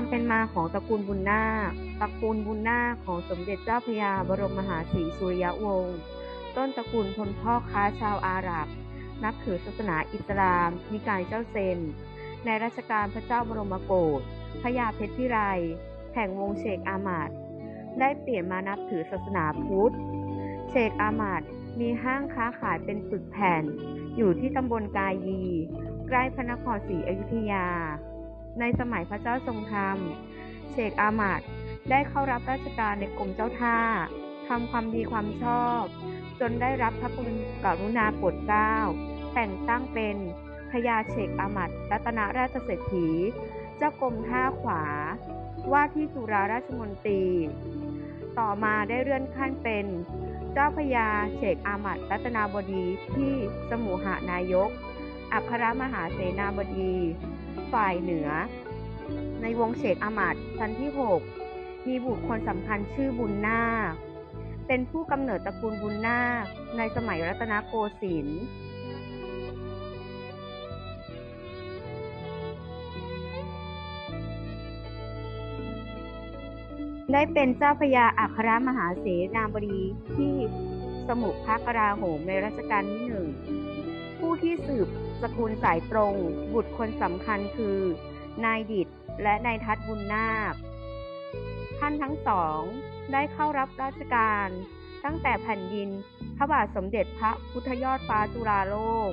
ความเป็นมาของตระกูลบุญนาคตระกูลบุญนาคของสมเด็จเจ้าพระยาบรมมหาศรีสุริยวงศ์ ต้นตระกูลพลพ่อค้าชาวอาหรับ นับถือศาสนาอิสลาม นิกายเจ้าเซน ในรัชกาลพระเจ้าบรมโกศพระยาเพชรพิไร แห่งวงเชกอามาดได้เปลี่ยนมานับถือศาสนาพุทธ เชกอามาดมีห้างค้าขายเป็นปึกแผ่น อยู่ที่ตำบลกายี ใกล้พระนครศรีอยุธยา ในสมัยพระเจ้าทรงธรรม เชกอามาดได้เข้ารับราชการในกรมเจ้าท่าทำความดีความชอบ จนได้รับพระคุณกรุณาโปรดเกล้า แต่งตั้งเป็นพระยาเชกอามัดรัตนราชเศรษฐี เจ้ากรมท่าขวา ว่าที่สุราราชมนตรี ต่อมาได้เลื่อนขั้นเป็น เจ้าพระยาเชกอามัดรัตนาบดีที่สมุหานายก อัครมหาเสนาบดี ฝ่ายเหนือ ในวงเชกอามัดชั้นที่ 6 มีบุคคลสำคัญชื่อบุญนาคเป็นผู้กำเนิดตระกูลบุญนาคในสมัยรัตนโกสินทร์ได้เป็นเจ้าพระยาอัครมหาเสนาบดีที่สมุพระกราโหมในรัชกาลที่หนึ่ง ผู้ที่สืบสกุลสายตรง บุตรคนสำคัญคือ นายดิดและนายทัดบุญนาค ท่านทั้งสองได้เข้ารับราชการ ตั้งแต่แผ่นดินพระบาทสมเด็จพระพุทธยอดฟ้าจุฬาโลก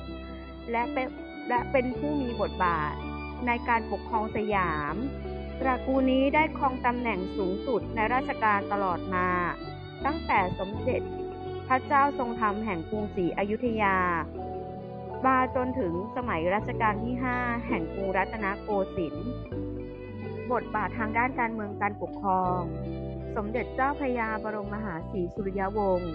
และเป็นและเป็นผู้มีบทบาท ในการปกครองสยาม ตระกูลนี้ได้ครองตำแหน่งสูงสุดในราชการตลอดมา ตั้งแต่สมเด็จพระเจ้าทรงธรรมแห่งกรุงศรีอยุธยา มาจนถึงสมัยรัชกาลที่ 5 แห่งกรุงรัตนโกสินทร์ บทบาททางด้านการเมืองการปกครอง สมเด็จเจ้าพระยาบรมมหาศรีสุริยวงศ์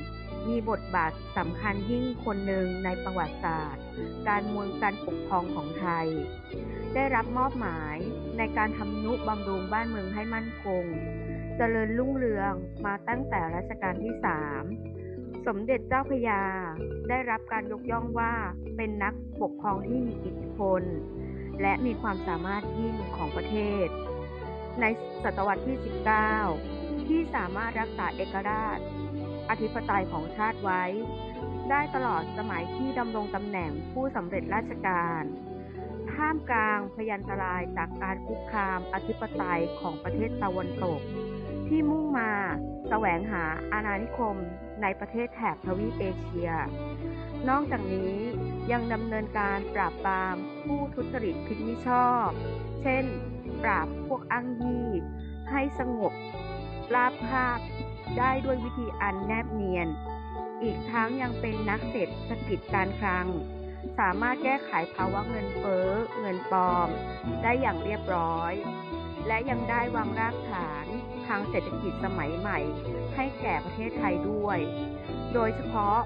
มีบทบาทสำคัญยิ่งคนหนึ่งในประวัติศาสตร์ การเมืองการปกครองของไทย ได้รับมอบหมายในการทำนุบำรุงบ้านเมืองให้มั่นคง เจริญรุ่งเรืองมาตั้งแต่รัชกาลที่สาม สมเด็จเจ้าพยา ได้รับการยกย่องว่าเป็นนักปกครองที่มีอิทธิพล และมีความสามารถยิ่งของประเทศ ในศตวรรษที่ 19 ที่สามารถรักษาเอกราช อธิปไตยของชาติไว้ ได้ตลอดสมัยที่ดำรงตำแหน่งผู้สำเร็จราชการท่ามกลางพยันตรายจากการคุกคามอธิปไตยของประเทศตะวันตก ที่มุ่งมาแสวงหาอาณานิคม ในประเทศแถบทวีปเอเชีย นอกจากนี้ยังดำเนินการปราบปรามผู้ทุจริตคิดมิชอบ เช่น ปราบพวกอ้างยี่ให้สงบราบคาบได้ด้วยวิธีอันแนบเนียน อีกทั้งยังเป็นนักเศรษฐกิจการคลัง สามารถแก้ไขภาวะเงินเฟ้อเงินปลอม ได้อย่างเรียบร้อย และยังได้วางรากฐานทางเศรษฐกิจสมัยใหม่ ให้แก่ประเทศไทยด้วย โดยเฉพาะ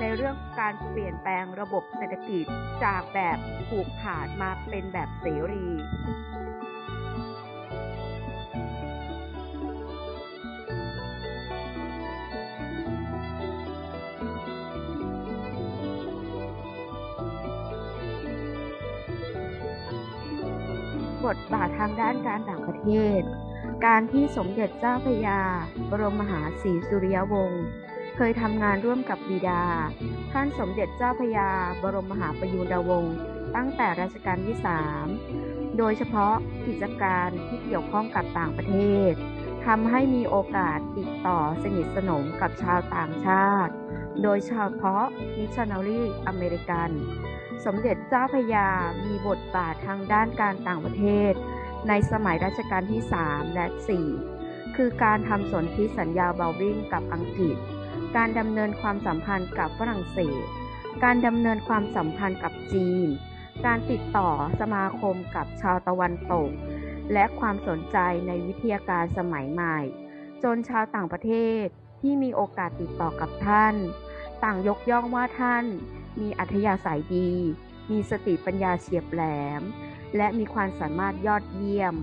ในเรื่องการเปลี่ยนแปลงระบบเศรษฐกิจจากแบบผูกขาดมาเป็นแบบเสรีบทบาททางด้านการต่างประเทศ การที่สมเด็จเจ้าพระยา บรมมหาศรีสุริยวงศ์เคยทำงานร่วมกับบิดา ท่านสมเด็จเจ้าพระยา บรมมหาประยุรวงศ์ตั้งแต่รัชกาลที่3โดยเฉพาะกิจการที่เกี่ยวข้องกับต่างประเทศทำให้มีโอกาสติดต่อสนิทสนมกับชาวต่างชาติ โดยเฉพาะมิชชันนารีอเมริกัน สมเด็จเจ้าพระยามีบทบาททางด้านการต่างประเทศ ในสมัยรัชกาลที่ 3 และ 4 คือการทำสนธิสัญญาเบลวิงกับอังกฤษ การดำเนินความสัมพันธ์กับฝรั่งเศส การดำเนินความสัมพันธ์กับจีน การติดต่อสมาคมกับชาวตะวันตก และความสนใจในวิทยาการสมัยใหม่ จนชาวต่างประเทศที่มีโอกาสติดต่อกับท่าน ต่างยกย่องว่าท่าน มีอัธยาศัยดี มีสติปัญญาเฉียบแหลม และมีความสามารถยอดเยี่ยม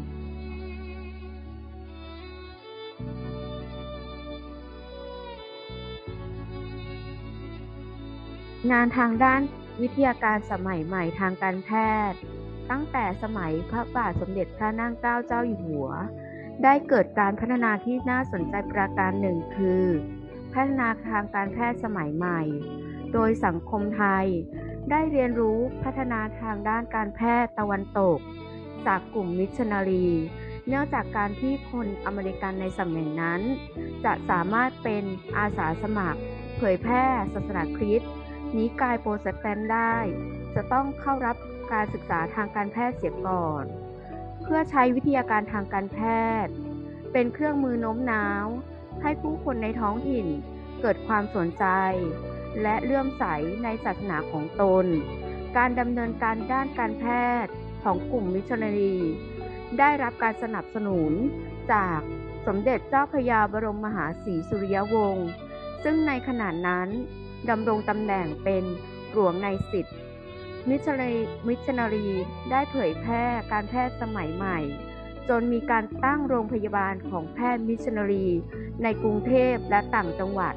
งานทางด้านวิทยาการสมัยใหม่ทางการแพทย์ ตั้งแต่สมัยพระบาทสมเด็จพระนั่งเกล้าเจ้าอยู่หัว ได้เกิดการพัฒนาที่น่าสนใจประการหนึ่งคือ พัฒนาทางการแพทย์สมัยใหม่ โดยสังคมไทย ได้เรียนรู้พัฒนาทางด้านการแพทย์ตะวันตก จากกลุ่มมิชชันนารี เนื่องจากการที่คนอเมริกันในสมัยนั้น จะสามารถเป็นอาสาสมัคร เผยแพร่ศาสนาคริสต์นิกายโปรเตสแตนต์ได้ จะต้องเข้ารับการศึกษาทางการแพทย์เสียก่อน เพื่อใช้วิทยาการทางการแพทย์ เป็นเครื่องมือโน้มน้าว ให้ผู้คนในท้องถิ่นเกิดความสนใจ และเลื่อมใสในศาสนาของตน การดำเนินการด้านการแพทย์ของกลุ่มมิชชันนารี ได้รับการสนับสนุนจากสมเด็จเจ้าพระยาบรมมหาศรีสุริยวงศ์ซึ่งในขณะนั้นดำรงตำแหน่งเป็นหลวงในสิทธิ์มิชชันนารีมิชชันนารีได้เผยแพร่การแพทย์สมัยใหม่ จนมีการตั้งโรงพยาบาลของแพทย์มิชชันนารี ในกรุงเทพและต่างจังหวัด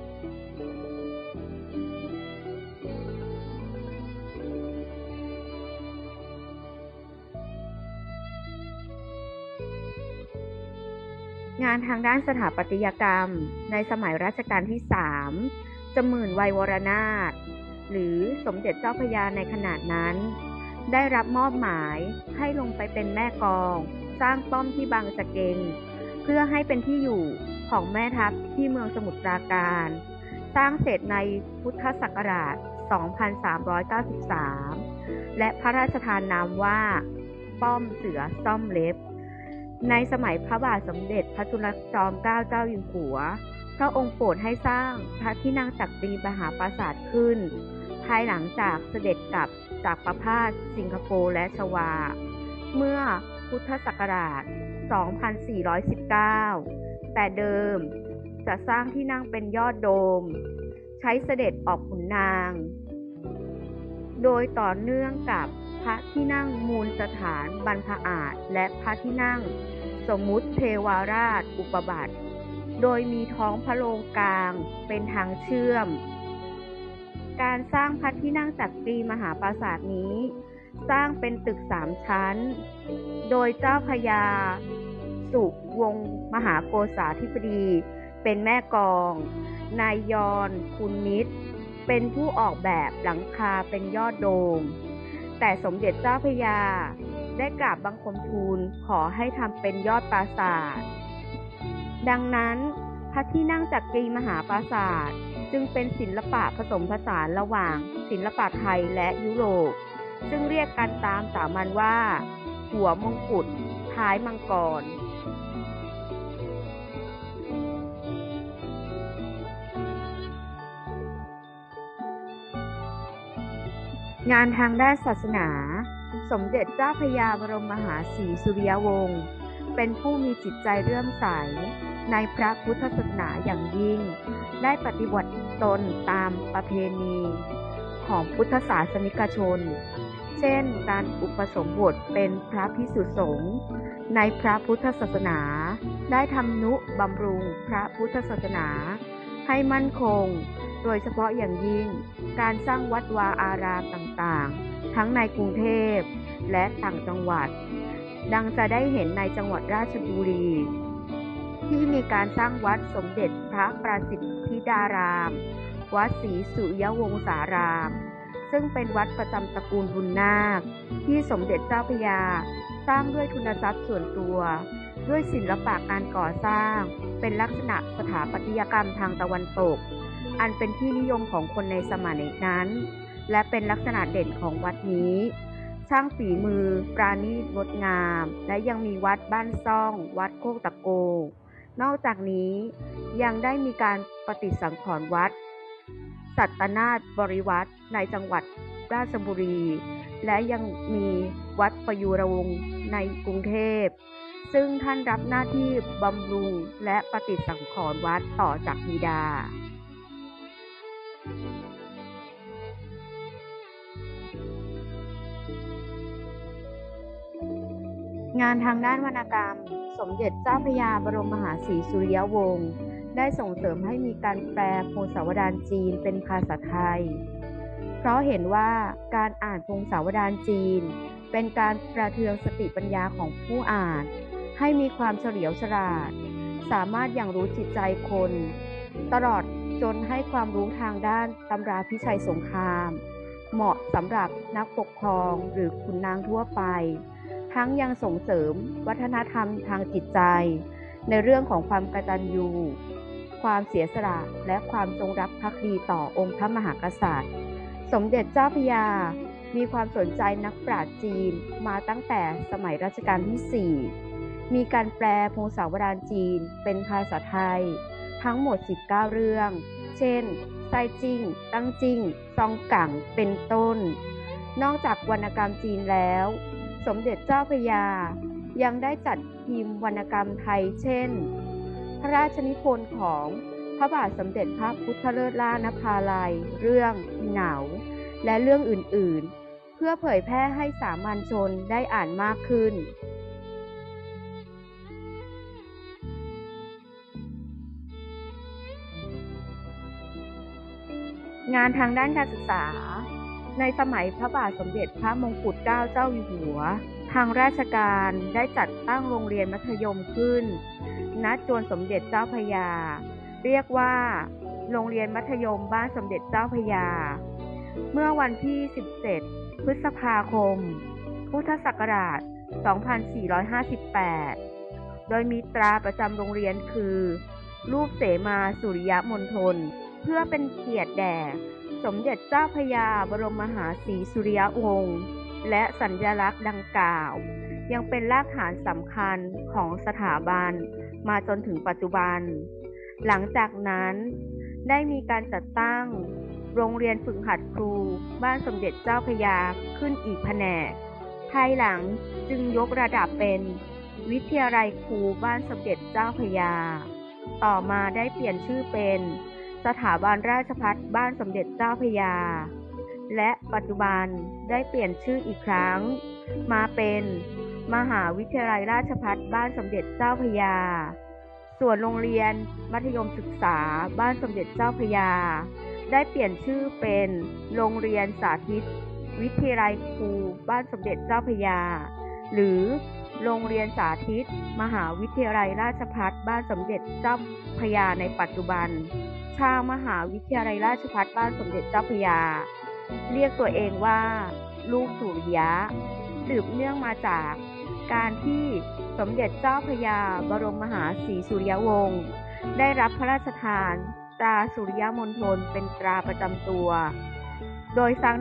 านทางด้านสถาปัตยกรรม ในสมัยรัชกาลที่3จมื่นวัยวรนาถหรือสมเด็จเจ้าพระยาในขนาดนั้น ได้รับมอบหมายให้ลงไปเป็นแม่กอง สร้างป้อมที่บางสะเกงเพื่อให้เป็นที่อยู่ของแม่ทัพที่เมืองสมุทรปราการ สร้างเสร็จในพุทธศักราช 2393 และพระราชทานนามว่า ป้อมเสือซ่อมเล็บ ในสมัยพระบาทสมเด็จพระจุลจอมเกล้าเจ้าอยู่หัว พระองค์โปรดให้สร้างพระที่นั่งจักรีมหาปราสาทขึ้น ภายหลังจากเสด็จกลับจากประพาสสิงคโปร์และชวา เมื่อพุทธศักราช 2419 แต่เดิมจะสร้างที่นั่งเป็นยอดโดม ใช้เสด็จออกขุนนาง โดยต่อเนื่องกับ พระที่นั่งมูลสถานบรรพอาจและพระที่นั่ง สมมุติเทวาราชอุปบัติ โดยมีท้องพระโรงกลางเป็นทางเชื่อม การสร้างพระที่นั่งจักรีมหาปราสาทนี้ สร้างเป็นตึกสามชั้น โดยเจ้าพญา สุวงมหาโกษาธิบดี เป็นแม่กอง นายยอนคุณมิตร เป็นผู้ออกแบบหลังคาเป็นยอดโดม แต่สมเด็จเจ้าพยา ได้กราบบังคมทูลขอให้ทำเป็นยอดปราสาท ดังนั้นพระที่นั่งจักรีมหาปราสาทจึงเป็นศิลปะผสมผสานระหว่าง ศิลปะไทยและยุโรป ซึ่งเรียกกันตามสามัญว่า หัวมงกุฎท้ายมังกร งานทางด้านศาสนา สมเด็จเจ้าพระยาบรมมหาศรีสุริยวงศ์เป็นผู้มีจิตใจเลื่อมใส ในพระพุทธศาสนาอย่างยิ่ง ได้ปฏิบัติตนตามประเพณี ของพุทธศาสนิกชน เช่น การอุปสมบทเป็นพระพิสุสงฆ์ในพระพุทธศาสนา ได้ทำนุบำรุงพระพุทธศาสนา ให้มั่นคง โดยเฉพาะอย่างยิ่ง การสร้างวัดวาอารามต่างๆ ทั้งในกรุงเทพและต่างจังหวัด ดังจะได้เห็นในจังหวัดราชบุรี ที่มีการสร้างวัดสมเด็จพระประสิทธิดาราม วัดศรีสุยวงศาราม ซึ่งเป็นวัดประจำตระกูลบุญนาค ที่สมเด็จเจ้าพยา สร้างด้วยทุนทรัพย์ส่วนตัว ด้วยศิลปะการก่อสร้าง เป็นลักษณะสถาปัตยกรรมทางตะวันตก อันเป็นที่นิยมของคนในสมัยนั้น และเป็นลักษณะเด่นของวัดนี้ ช่างฝีมือ ปราณีตงดงาม และยังมีวัดบ้านซ่อง วัดโคกตะโก นอกจากนี้ยังได้มีการปฏิสังขรณ์วัด สัตนาถบริวัตรในจังหวัดราชบุรี และยังมีวัดประยุรวงศ์ในกรุงเทพซึ่งท่านรับหน้าที่บำรุงและปฏิสังขรณ์วัดต่อจากบิดา งานทางด้านวรรณกรรม สมเด็จเจ้าพระยาบรมมหาศรีสุริยวงศ์ได้ส่งเสริมให้มีการแปลพงศาวดารจีนเป็นภาษาไทย เพราะเห็นว่าการอ่านพงศาวดารจีน เป็นการประเทืองสติปัญญาของผู้อ่าน ให้มีความเฉลียวฉลาด สามารถอย่างรู้จิตใจคน ตลอด จนให้ความรู้ทางด้านตำราพิชัยสงคราม เหมาะสำหรับนักปกครองหรือขุนนางทั่วไป ทั้งยังส่งเสริมวัฒนธรรมทางจิตใจ ในเรื่องของความกตัญญูความเสียสละและความจงรักภักดีต่อองค์พระมหากษัตริย์ สมเด็จเจ้าพยา มีความสนใจนักปราชญ์จีนมาตั้งแต่สมัยรัชกาลที่ 4 มีการแปลพงศาวดารจีนเป็นภาษาไทย ทั้งหมด 19 เรื่อง เช่น ไซจิง ตั้งจิง ซองกัง เป็นต้น นอกจากวรรณกรรมจีนแล้ว สมเด็จเจ้าพระยา ยังได้จัดพิมพ์วรรณกรรมไทย เช่น พระราชนิพนธ์ของพระบาทสมเด็จพระพุทธเลิศล่านภาลัย เรื่องเหงาและเรื่องอื่นๆ เพื่อเผยแพร่ให้สามัญชนได้อ่านมากขึ้น งานทางด้านการศึกษา ในสมัยพระบาทสมเด็จพระมงกุฎเกล้าเจ้าอยู่หัว ทางราชการได้จัดตั้งโรงเรียนมัธยมขึ้น ณ จวนสมเด็จเจ้าพยา เรียกว่า โรงเรียนมัธยมบ้านสมเด็จเจ้าพยา เมื่อวันที่ 17 พฤษภาคม พุทธศักราช 2458 โดยมีตราประจำโรงเรียนคือ รูปเสมาสุริยมณฑล เพื่อเป็นเกียรติแด่ สมเด็จเจ้าพยาบรมมหาศรีสุริยวงศ์และสัญลักษณ์ดังกล่าว ยังเป็นรากฐานสำคัญของสถาบันมาจนถึงปัจจุบัน หลังจากนั้นได้มีการจัดตั้ง โรงเรียนฝึกหัดครู บ้านสมเด็จเจ้าพยาขึ้นอีกแผนก ภายหลังจึงยกระดับเป็นวิทยาลัยครูบ้านสมเด็จเจ้าพยา ต่อมาได้เปลี่ยนชื่อเป็น สถาบันราชภัฏบ้านสมเด็จเจ้าพยา และปัจจุบันได้เปลี่ยนชื่ออีกครั้ง มาเป็นมหาวิทยาลัยราชภัฏบ้านสมเด็จเจ้าพยา ส่วนโรงเรียนมัธยมศึกษาบ้านสมเด็จเจ้าพยา ได้เปลี่ยนชื่อเป็นโรงเรียนสาธิต วิทยาลัยครูบ้านสมเด็จเจ้าพยา หรือโรงเรียนสาธิต มหาวิทยาลัยราชภัฏบ้านสมเด็จเจ้าพยาในปัจจุบัน ชามหาวิทยาลัยราชภัฏบ้านสมเด็จเจ้าพระยา เรียกตัวเองว่า ลูกสุริยะ สืบเนื่องมาจากการที่สมเด็จเจ้าพระยาบรมมหาศรีสุริยวงศ์ได้รับพระราชทานตราสุริยมณฑลเป็นตราประจำตัว โดยทาง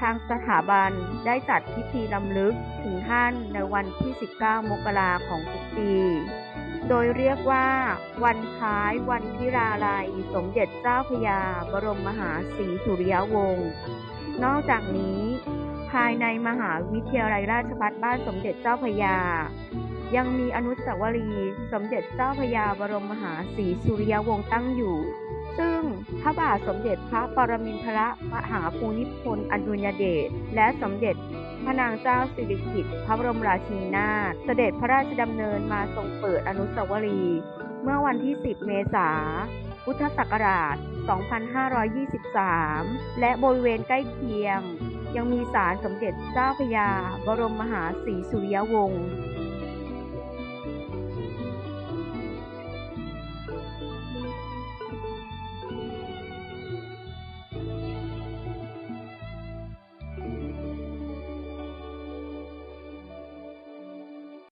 ทางสถาบันได้จัดพิธีลำลึกถึงท่านในวันที่ 19 มกราของทุกปี โดยเรียกว่า วันคล้ายวันพิราลัย สมเด็จเจ้าพระยา บรมมหาศรีสุริยวงศ์ นอกจากนี้ ภายในมหาวิทยาลัยราชภัฏบ้านสมเด็จเจ้าพระยา ยังมีอนุสาวรีย์สมเด็จเจ้าพระยา บรมมหาศรีสุริยวงศ์ตั้งอยู่ ซึ่งพระบาทสมเด็จพระปรมินทรมหาภูมิพลอดุลยเดชและสมเด็จ พระนางเจ้าสิริกิติ์พระบรมราชินีนาถเสด็จพระราชดำเนินมาทรงเปิดอนุสาวรีย์เมื่อวันที่ 10 เมษายนพุทธศักราช 2523 และบริเวณใกล้เคียง ยังมีศาลสมเด็จเจ้าพระยา บรมมหาศรีสุริยวงศ์